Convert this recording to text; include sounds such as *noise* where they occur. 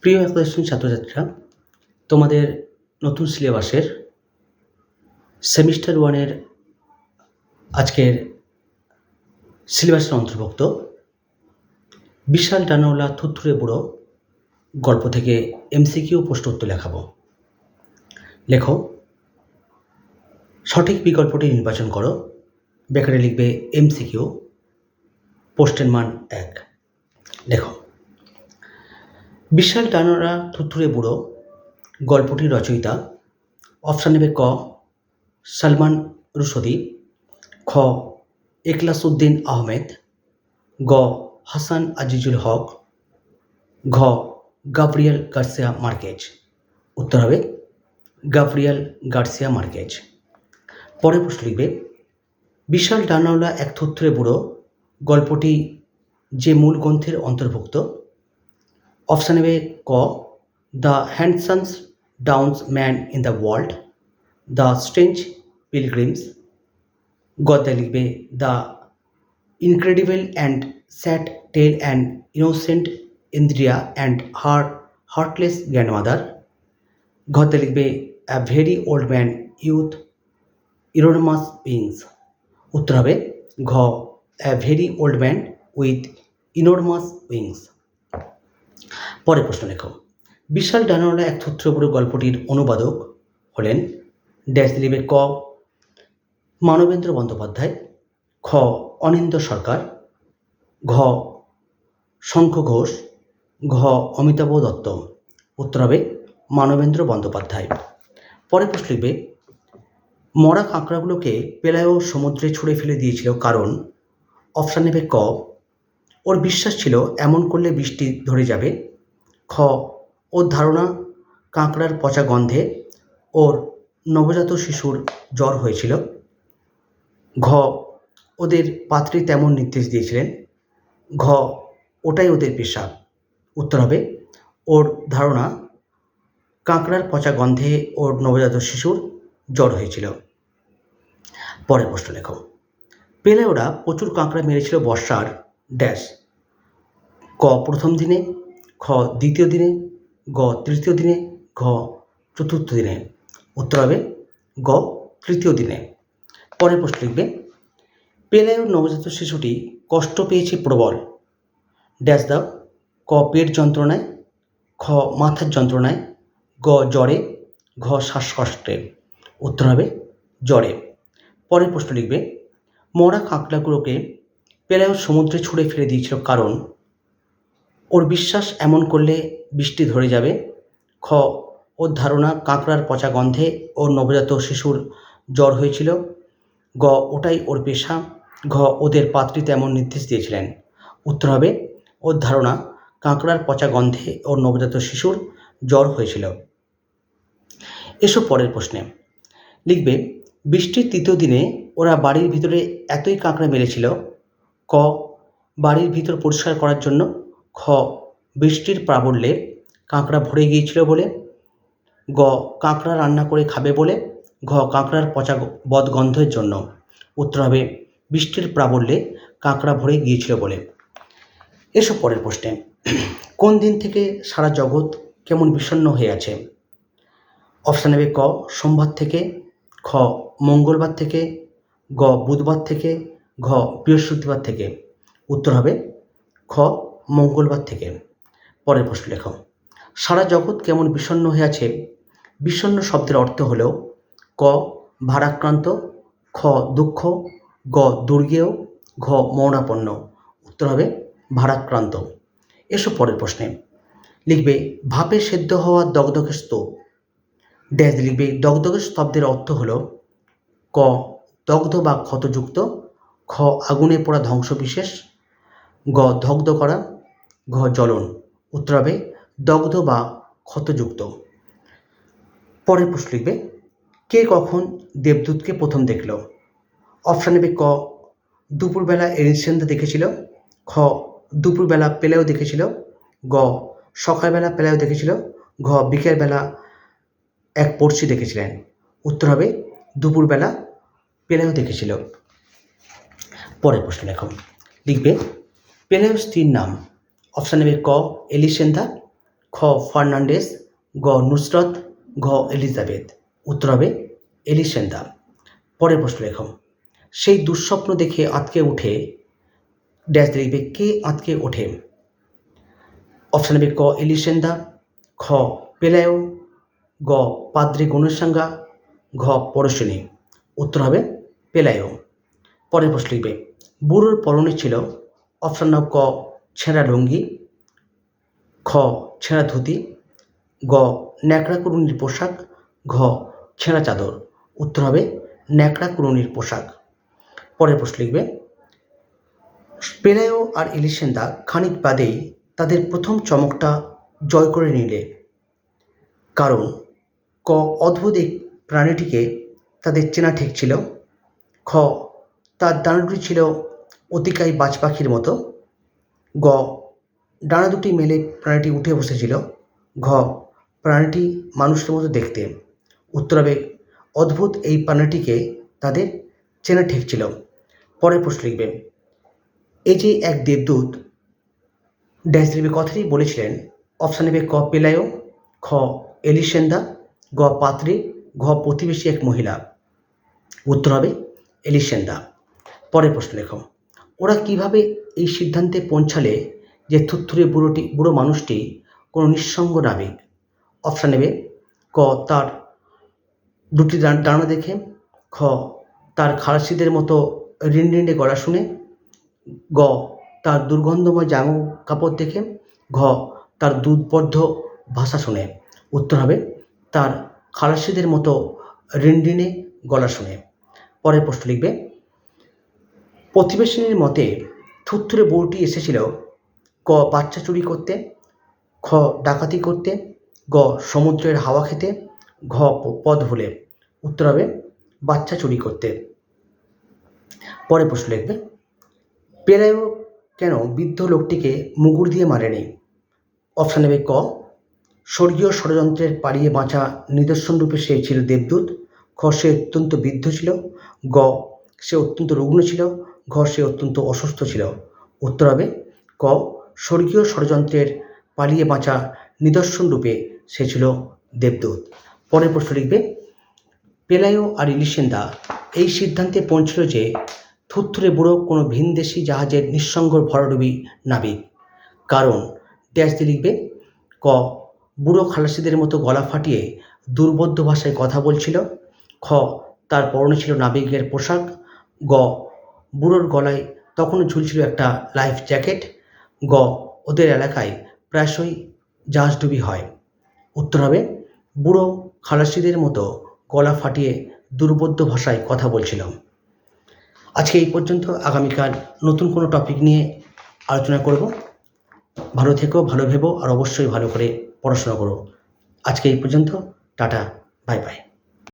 প্রিয় একাদশ ছাত্রছাত্রীরা, তোমাদের নতুন সিলেবাসের সেমিস্টার ওয়ানের আজকের সিলেবাসের অন্তর্ভুক্ত বিশাল ডানাওয়ালা থুতথুরে বুড়ো গল্প থেকে এমসিকিউ প্রশ্ন উত্তর লেখাবো। লেখো, সঠিক বিকল্পটি নির্বাচন করো। ব্যাকারে লিখবে এমসিকিউ, পোস্টের মান এক। লেখো। বিশাল ডানোরা থুথুরে বুড়ো গল্পটির রচয়িতা, অপশান নেবে ক, সালমান রুশদি, খ, এখলাসউদ্দিন আহমেদ, গ, হাসান আজিজুল হক, ঘ, গাব্রিয়েল গার্সিয়া মার্কেজ। উত্তর হবে, গাব্রিয়েল গার্সিয়া মার্কেজ। পরের প্রশ্ন লিখবে, বিশাল ডানাওয়ালা এক থুত্রে বুড়ো, গল্পটি যে মূল গ্রন্থের অন্তর্ভুক্ত অপশান নেবে ক the handsomest drowned man in the world the strange pilgrims গদ্যে লিখবে the incredible and sad tale and innocent Erendira and her heartless grandmother গদ্যে লিখবে a very old man with enormous wings উত্তর হবে ঘ a very old man with enormous wings পরের প্রশ্ন লেখো। বিশাল ডানাওয়ালা এক থুত্রপুরো গল্পটির অনুবাদক হলেন ড্যাশ লিবে ক, মানবেন্দ্র বন্দ্যোপাধ্যায়, খ, অনিন্দ সরকার, ঘ, শঙ্খ ঘোষ, ঘ, অমিতাভ দত্ত। উত্তর হবে মানবেন্দ্র বন্দ্যোপাধ্যায়। পরের প্রশ্ন লিখবে, মরা কাঁকড়াগুলোকে পেলায়ও সমুদ্রে ছুঁড়ে ফেলে দিয়েছিল কারণ, অপশান নেবে ক ওর বিশ্বাস ছিল এমন করলে বৃষ্টি ধরে যাবে। খ, ওর ধারণা, কাঁকড়ার পচা গন্ধে ওর নবজাত শিশুর জ্বর হয়েছিল। ঘ, ওদের পাত্রী তেমন নির্দেশ দিয়েছিলেন। ঘ, ওটাই ওদের পেশা। উত্তর হবে, ওর ধারণা, কাঁকড়ার পচা গন্ধে ওর নবজাত শিশুর জ্বর হয়েছিল। পরের প্রশ্ন লেখো। পেলে ওরা প্রচুর কাঁকড়া মেরেছিল বর্ষার ড্যাশ। ক প্রথম দিনে, খ দ্বিতীয় দিনে, গ তৃতীয় দিনে, ঘ চতুর্থ দিনে। উত্তর হবে গ তৃতীয় দিনে। পরের প্রশ্ন লিখবে পেলায়ুর নবজাত শিশুটি কষ্ট পেয়েছে প্রবল। ড্যাশ দাও, ক পেট যন্ত্রণায়, খ মাথার যন্ত্রণায়, গ জ্বরে, ঘ শ্বাসকষ্টে। উত্তর হবে জ্বরে। পরের প্রশ্ন লিখবে, মরা কাঁকড়াগুলোকে পেলায়ুর সমুদ্রে ছুঁড়ে ফেলে দিয়েছিল কারণ, ওর বিশ্বাস এমন করলে বৃষ্টি ধরে যাবে। খ, ওর ধারণা কাঁকড়ার পচা গন্ধে ওর নবজাত শিশুর জ্বর হয়েছিল। গ, ওটাই ওর পেশা। ঘ, ওদের পাত্রী তেমন নির্দেশ দিয়েছিলেন। উত্তর হবে, ওর ধারণা কাঁকড়ার পচা গন্ধে ওর নবজাত শিশুর জ্বর হয়েছিল। এসব পরের প্রশ্নে। লিখবে, বৃষ্টির তৃতীয় দিনে ওরা বাড়ির ভিতরে এতই কাঁকড়া মেরেছিল ক বাড়ির ভিতর পরিষ্কার করার জন্য খ বৃষ্টির প্রাবল্যে কাঁকড়া ভরে গিয়েছিল বলে, গ কাঁকড়া রান্না করে খাবে বলে, ঘ কাঁকড়ার পচা বদগন্ধের জন্য। উত্তর হবে বৃষ্টির প্রাবল্যে কাঁকড়া ভরে গিয়েছিল বলে। এসব পরের প্রশ্নে, *clears throat* কোন দিন থেকে সারা জগৎ কেমন বিষণ্ণ হয়ে আছে? অপশান হবে ক, সোমবার থেকে, খ মঙ্গলবার থেকে, গ বুধবার থেকে ঘ বৃহস্পতিবার থেকে। উত্তর হবে খ মঙ্গলবার থেকে। পরের প্রশ্ন লেখো। সারা জগৎ কেমন বিষণ্ণ হয়ে আছে বিষণ্ণ শব্দের অর্থ হল ক ভারাক্রান্ত, খ দুঃখ, গ দুর্গেয়, ঘ মৌনাপন্ন উত্তর হবে ভারাক্রান্ত। এসব পরের প্রশ্নে। লিখবে, ভাপে সেদ্ধ হওয়া দগদগে স্তূপ। ড্যাশ লিখবে, দগদগে স্তব্ধের অর্থ হল ক দগ্ধ বা ক্ষতযুক্ত খ, আগুনে পোড়া ধ্বংসবিশেষ, গ দগ্ধ করা, ঘ, জ্বলন উত্তর হবে দগ্ধ বা ক্ষতযুক্ত। পরের প্রশ্ন লিখবে, কে কখন দেবদূতকে প্রথম দেখল? অপশান নেবে ক, দুপুরবেলা এলিসেন্দা দেখেছিল, খ, দুপুরবেলা পেলেও দেখেছিল, গ, সকালবেলা পেলেও দেখেছিল, ঘ, বিকেলবেলা এক পড়শি দেখেছিলেন উত্তর হবে দুপুরবেলা পেলেও দেখেছিল। পরের প্রশ্ন লেখো। লিখবে পেলেও স্ত্রীর নাম। অপশান নেবে ক, এলিসেন্দা, খ ফার্নান্ডেস গ, নুসরত, ঘ, এলিজাবেথ। উত্তর হবে এলিসেন্দা। পরের প্রশ্ন লেখ। সেই দুঃস্বপ্ন দেখে আঁতকে উঠে, ড্যাশ লিখবে, কে আঁতকে ওঠে? অপশান হবে ক, এলিসেন্দা, খ পেলায়ো গ, পাদ্রি গণেশাঙ্গা, ঘ পরশিনী উত্তর হবে পেলায়ো পরের প্রশ্ন লিখবে বুড়োর পরনে ছিল অপশান ক ছেঁড়া লুঙ্গি, খ ছেঁড়া ধুতি, গ ন্যাকড়া কুরুনির পোশাক, ঘ ছেঁড়া চাদর। উত্তর হবে ন্যাকড়া কুরুনির পোশাক। পরের প্রশ্ন লিখবে পেলায়ো আর এলিসেন্দা খানিক বাদেই তাদের প্রথম চমকটা জয় করে নিলে। কারণ, ক অদ্ভুত এই প্রাণীটিকে তাদের চেনা ঠিক ছিল, খ তার ডানা ছিল অতিকায় বাজ পাখির মতো। গ, ডানা দুটি মেলে প্রাণীটি উঠে বসেছিল। ঘ, প্রাণীটি মানুষের মতো দেখতে। উত্তর হবে, অদ্ভুত এই প্রাণীটিকে তাদের চেনা ঠিক ছিল। পরের প্রশ্ন লিখবে এই যে এক দেবদূত ড্যাশ লিখবে কথাটি বলেছিলেন। অপশান নেবে, ক পেলায়ো খ, এলিসেন্দা, গ, পাত্রী, ঘ, প্রতিবেশী এক মহিলা। উত্তর হবে, এলিসেন্দা। পরের প্রশ্ন লেখো ওরা কীভাবে এই সিদ্ধান্তে পৌঁছালে যে থুত্থুরে বুড়োটি, বুড়ো মানুষটি কোনো নিঃসঙ্গ নাবিক অপশান নেবে, ক, তার দুটি ডান- দেখে, খ, তার খালাসিদের মতো রিনরিনে গলা শুনে, গ, তার দুর্গন্ধময় জামা কাপড় দেখে, ঘ, তার দুধবদ্ধ ভাষা শুনে। উত্তর হবে, তার খালাসিদের মতো রিনরিনে গলা শুনে। পরের প্রশ্ন লিখবে প্রতিবেশিনীর মতে থুত্থুরে বউটি এসেছিল, ক বাচ্চা চুরি করতে, খ ডাকাতি করতে, গ সমুদ্রের হাওয়া খেতে, ঘ প- পথ ভুলে। উত্তর হবে, বাচ্চা চুরি করতে। পরে প্রশ্ন লিখবে পেরায়ও কেন বৃদ্ধ লোকটিকে মুগুর দিয়ে মারেনি? অপশান নেবে ক, স্বর্গীয় ষড়যন্ত্রের পালিয়ে বাঁচা নিদর্শন রূপে সে ছিল দেবদূত, খ সে অত্যন্ত বৃদ্ধ ছিল, গ সে অত্যন্ত রুগ্ন ছিল ঘ সে অত্যন্ত অসুস্থ ছিল। উত্তর হবে, ক, স্বর্গীয় ষড়যন্ত্রের পালিয়ে বাঁচা নিদর্শন রূপে সে ছিল দেবদূত। পরের প্রশ্ন লিখবে পেলায়ো আর ইলিশেন্দা এই সিদ্ধান্তে পৌঁছল যে থুত্থুরে বুড়ো কোনো ভিনদেশি জাহাজের নিঃসঙ্গ ভরাডুবি নাবিক। কারণ ড্যাশ দিয়ে লিখবে, ক, বুড়ো খালাসিদের মতো গলা ফাটিয়ে দুর্বোধ্য ভাষায় কথা বলছিল, খ, তার পরনে ছিল নাবিকের পোশাক, গ বুড়োর গলায় তখনও ঝুলছিল একটা লাইফ জ্যাকেট। গ, ওদের এলাকায় প্রায়শই জাহাজডুবি হয়। উত্তর হবে, বুড়ো খালাসিদের মতো গলা ফাটিয়ে দুর্বোধ্য ভাষায় কথা বলছিলাম। আজকে এই পর্যন্ত আগামীকাল নতুন কোনো টপিক নিয়ে আলোচনা করব। ভালো থেকো, ভালো ভেবো, আর অবশ্যই ভালো করে পড়াশোনা করো। আজকে এই পর্যন্ত, টাটা বাই বাই